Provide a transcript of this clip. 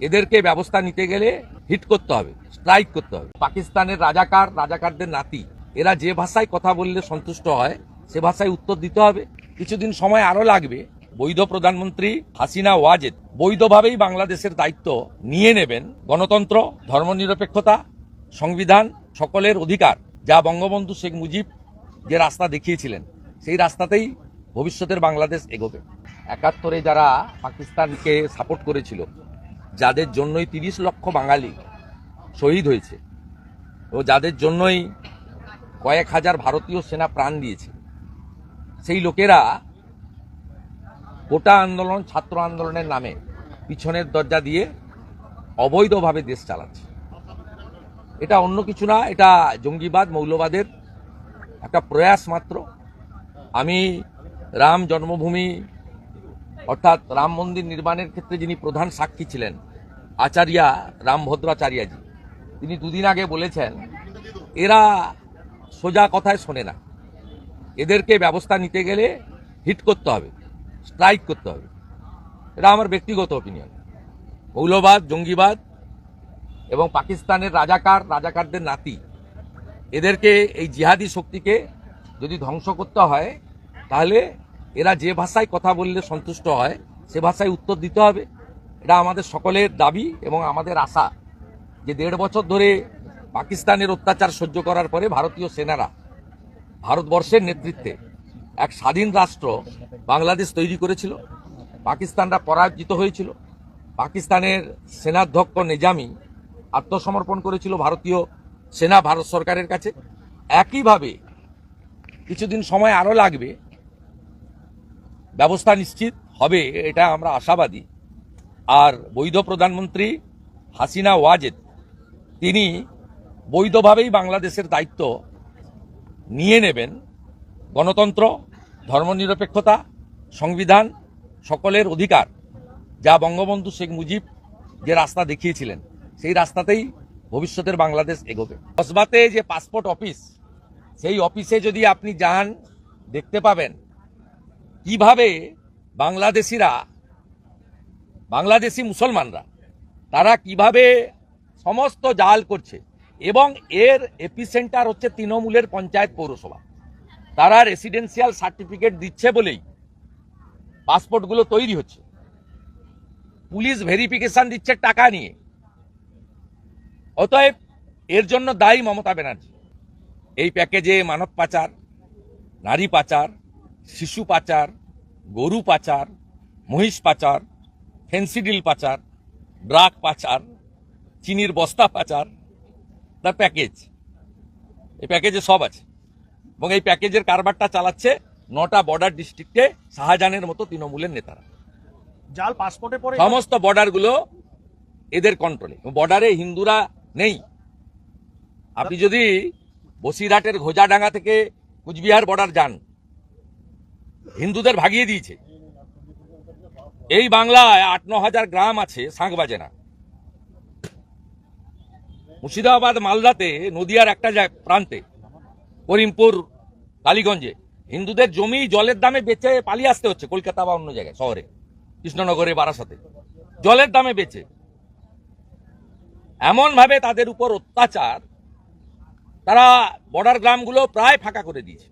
এদেরকে ব্যবস্থা নিতে গেলে হিট করতে হবে স্ট্রাইক করতে হবে। পাকিস্তানের রাজাকার, রাজাকারদের নাতি, এরা যে ভাষায় কথা বললে সন্তুষ্ট হয়, সে ভাষায় উত্তর দিতে হবে। কিছুদিন সময় আরও লাগবে, বৈধ প্রধানমন্ত্রী হাসিনা ওয়াজেদ বৈধভাবেই বাংলাদেশের দায়িত্ব নিয়ে নেবেন গণতন্ত্র, ধর্মনিরপেক্ষতা, সংবিধান, সকলের অধিকার, যা বঙ্গবন্ধু শেখ মুজিব যে রাস্তা দেখিয়েছিলেন, সেই রাস্তাতেই ভবিষ্যতের বাংলাদেশ এগোবে। একাত্তরে যারা পাকিস্তানকে সাপোর্ট করেছিল যাদের জন্যই তিরিশ লক্ষ বাঙালি শহীদ হয়েছে ও যাদের জন্যই কয়েক হাজার ভারতীয় সেনা প্রাণ দিয়েছে, সেই লোকেরা গোটা আন্দোলন, ছাত্র আন্দোলনের নামে পিছনের দরজা দিয়ে অবৈধভাবে দেশ চালাচ্ছে। এটা অন্য কিছু না, এটা জঙ্গিবাদ, মৌলবাদের একটা প্রয়াস মাত্র। আমি রাম জন্মভূমি অর্থাৎ রাম মন্দির নির্মাণের ক্ষেত্রে যিনি প্রধান সাক্ষী ছিলেন, আচার্যা রামভদ্রাচার্যাজি, তিনি দুদিন আগে বলেছেন, এরা সোজা কথায় শোনে না। এদেরকে ব্যবস্থা নিতে গেলে হিট করতে হবে, স্ট্রাইক করতে হবে। এটা আমার ব্যক্তিগত অপিনিয়ন মৌলবাদ, জঙ্গিবাদ এবং পাকিস্তানের রাজাকার, রাজাকারদের নাতি, এদেরকে, এই জিহাদি শক্তিকে যদি ধ্বংস করতে হয়, তাহলে এরা যে ভাষায় কথা বললে সন্তুষ্ট হয়, সে ভাষায় উত্তর দিতে হবে। এটা আমাদের সকলের দাবি এবং আমাদের আশা যে দেড় বছর ধরে পাকিস্তানের অত্যাচার সহ্য করার পরে ভারতীয় সেনারা ভারতবর্ষের নেতৃত্বে এক স্বাধীন রাষ্ট্র বাংলাদেশ তৈরি করেছিল। পাকিস্তানরা পরাজিত হয়েছিল। পাকিস্তানের সেনাধ্যক্ষ নিজামি আত্মসমর্পণ করেছিল ভারতীয় সেনা ভারত সরকারের কাছে। একইভাবে কিছুদিন সময় আরও লাগবে ব্যবস্থা নিশ্চিত হবে, এটা আমরা আশাবাদী। আর বৈধ প্রধানমন্ত্রী হাসিনা ওয়াজেদ, তিনি বৈধভাবেই বাংলাদেশের দায়িত্ব নিয়ে নেবেন। গণতন্ত্র, ধর্মনিরপেক্ষতা, সংবিধান সকলের অধিকার, যা বঙ্গবন্ধু শেখ মুজিব যে রাস্তা দেখিয়েছিলেন, সেই রাস্তাতেই ভবিষ্যতের বাংলাদেশ এগোবে। কসবাতে যে পাসপোর্ট অফিস, সেই অফিসে যদি আপনি যান, দেখতে পাবেন কীভাবে বাংলাদেশিরা, বাংলাদেশি মুসলমানরা, তারা কীভাবে সমস্ত জাল করছে এবং এর এপিসেন্টার হচ্ছে তৃণমূলের পঞ্চায়েত পৌরসভা। তারা রেসিডেন্সিয়াল সার্টিফিকেট দিচ্ছে বলেই পাসপোর্টগুলো তৈরি হচ্ছে। পুলিশ ভেরিফিকেশন দিচ্ছে টাকা নিয়ে। অতএব এর জন্য দায়ী মমতা ব্যানার্জি। এই প্যাকেজে মানব পাচার, নারী পাচার শিশু পাচার গরু পাচার মহিষ পাচার ফেন্সিডিল পাচার ড্রাগ পাচার চিনির বস্তা পাচার তার প্যাকেজ। এই প্যাকেজে সব আছে। এবং এই প্যাকেজের কারবারটা চালাচ্ছে নটা বর্ডার ডিস্ট্রিক্টে শাহজাহানের মতো তৃণমূলের নেতারা। জাল পাসপোর্টে পরে সমস্ত বর্ডারগুলো এদের কন্ট্রোলে বর্ডারে হিন্দুরা নেই। আপনি যদি বসিরহাটের ঘোজাডাঙ্গা থেকে কুচবিহার বর্ডার যান হিন্দুদের ভাগিয়ে দিয়েছে। এই বাংলায় আট ন হাজার গ্রাম আছে শাঁখ বাজে না মুর্শিদাবাদ মালদাতে, নদিয়ার একটা প্রান্তে, করিমপুর, কালীগঞ্জে। হিন্দুদের জমি জলের দামে বেচে পালিয়ে আসতে হচ্ছে কলকাতা বা অন্য জায়গায়, শহরে, কৃষ্ণনগরে, বারাসাতে। জলের দামে বেচে। এমন ভাবে তাদের উপর অত্যাচার, তারা বর্ডার গ্রামগুলো প্রায় ফাঁকা করে দিয়েছে।